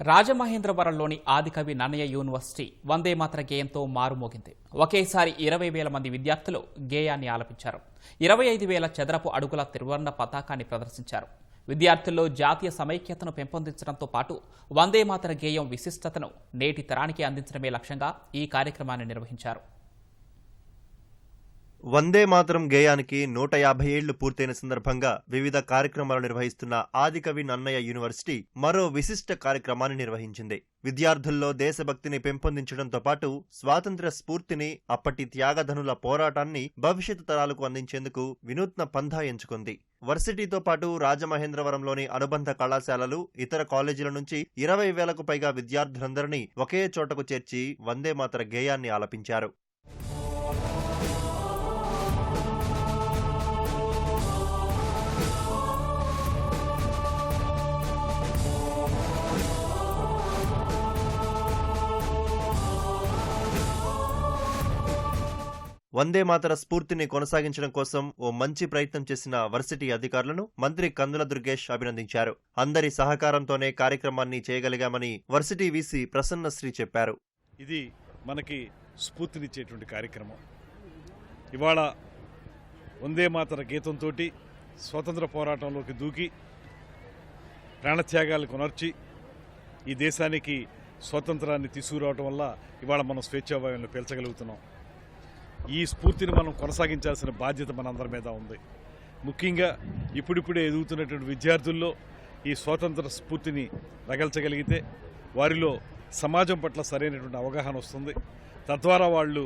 రాజమహేంద్రవరంలోని ఆదికవి Nannaya university వందే మాత్ర గేయంతో మారుమోగింది. ఒకేసారి ఇరవై వేల మంది విద్యార్థులు గేయాన్ని ఆలపించారు. ఇరవై ఐదు వేల చదరపు అడుగుల త్రివర్ణ పతాకాన్ని ప్రదర్శించారు. విద్యార్థుల్లో జాతీయ సమైక్యతను పెంపొందించడంతో పాటు వందే మాతర గేయం విశిష్టతను నేటి తరానికి అందించడమే లక్ష్యంగా ఈ కార్యక్రమాన్ని నిర్వహించారు. వందే మాతరం గేయానికి నూట యాభై ఏళ్ళు పూర్తయిన సందర్భంగా వివిధ కార్యక్రమాలు నిర్వహిస్తున్న ఆదికవి నన్నయ్య యూనివర్సిటీ మరో విశిష్ట కార్యక్రమాన్ని నిర్వహించింది. విద్యార్థుల్లో దేశభక్తిని పెంపొందించడంతో పాటు స్వాతంత్ర్య స్ఫూర్తిని అప్పటి త్యాగధనుల పోరాటాన్ని భవిష్యత్తు తరాలకు అందించేందుకు వినూత్న పంథా ఎంచుకుంది. వర్సిటీతో పాటు రాజమహేంద్రవరంలోని అనుబంధ కళాశాలలు ఇతర కాలేజీల నుంచి ఇరవై వేలకు పైగా విద్యార్థులందరినీ ఒకే చోటకు చేర్చి వందే మాతర గేయాన్ని ఆలపించారు. వందే మాతర స్ఫూర్తిని కొనసాగించడం కోసం ఓ మంచి ప్రయత్నం చేసిన వర్సిటీ అధికారులను మంత్రి కందుల దుర్గేష్ అభినందించారు. అందరి సహకారంతోనే కార్యక్రమాన్ని చేయగలిగామని వర్సిటీ వీసీ ప్రసన్నశ్రీ చెప్పారు. ఇది మనకి స్ఫూర్తినిచ్చేటువంటి కార్యక్రమం. ఇవాళ వందే మాతర గీతంతో స్వతంత్ర పోరాటంలోకి దూకి ప్రాణత్యాగాలు కొనర్చి ఈ దేశానికి స్వతంత్రాన్ని తీసుకురావటం వల్ల ఇవాళ మనం స్వేచ్ఛావాయువులను పీల్చగలుగుతున్నాం. ఈ స్ఫూర్తిని మనం కొనసాగించాల్సిన బాధ్యత మనందరి మీద ఉంది. ముఖ్యంగా ఇప్పుడిప్పుడే ఎదుగుతున్నటువంటి విద్యార్థుల్లో ఈ స్వాతంత్ర స్ఫూర్తిని రగల్చగలిగితే వారిలో సమాజం పట్ల సరైనటువంటి అవగాహన వస్తుంది. తద్వారా వాళ్ళు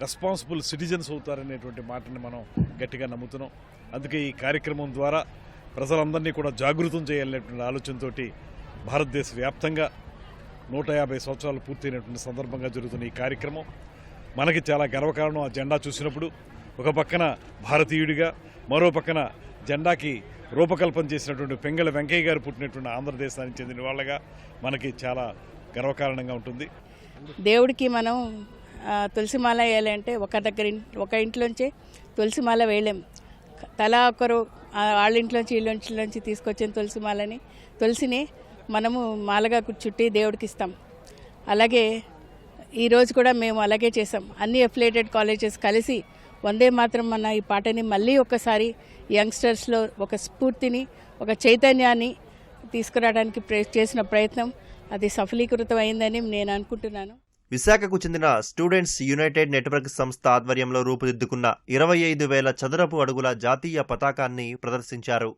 రెస్పాన్సిబుల్ సిటిజన్స్ అవుతారనేటువంటి మాటని మనం గట్టిగా నమ్ముతున్నాం. అందుకే ఈ కార్యక్రమం ద్వారా ప్రజలందరినీ కూడా జాగృతం చేయాలనేటువంటి ఆలోచనతో భారతదేశ వ్యాప్తంగా నూట యాభై సంవత్సరాలు పూర్తయినటువంటి సందర్భంగా జరుగుతున్న ఈ కార్యక్రమం మనకి చాలా గర్వకారణం ఆ జెండా చూసినప్పుడు. ఒక పక్కన భారతీయుడిగా మరో పక్కన జెండాకి రూపకల్పన చేసినటువంటి పెంగళ వెంకయ్య గారు పుట్టినటువంటి ఆంధ్రదేశానికి చెందిన వాళ్ళగా మనకి చాలా గర్వకారణంగా ఉంటుంది. దేవుడికి మనం తులసిమాల వేయాలంటే ఒక దగ్గర ఒక ఇంట్లోంచి తులసిమాల వేయలేం. తలా ఒకరు వాళ్ళ ఇంట్లోంచి వీళ్ళ తీసుకొచ్చిన తులసిమాలని తులసిని మనము మాలగా చుట్టి దేవుడికి ఇస్తాం. అలాగే ఈరోజు కూడా మేము అలాగే చేసాం అన్ని అఫిలేటెడ్ కాలేజెస్ కలిసి వందే మాత్రం మన ఈ పాటని మళ్ళీ ఒకసారి యంగ్స్టర్స్లో ఒక స్ఫూర్తిని ఒక చైతన్యాన్ని తీసుకురావడానికి చేసిన ప్రయత్నం అది సఫలీకృతం అయిందని నేను అనుకుంటున్నాను. విశాఖకు చెందిన స్టూడెంట్స్ యునైటెడ్ నెట్వర్క్ సంస్థ ఆధ్వర్యంలో రూపుదిద్దుకున్న ఇరవై ఐదు వేల చదరపు అడుగుల జాతీయ పతాకాన్ని ప్రదర్శించారు.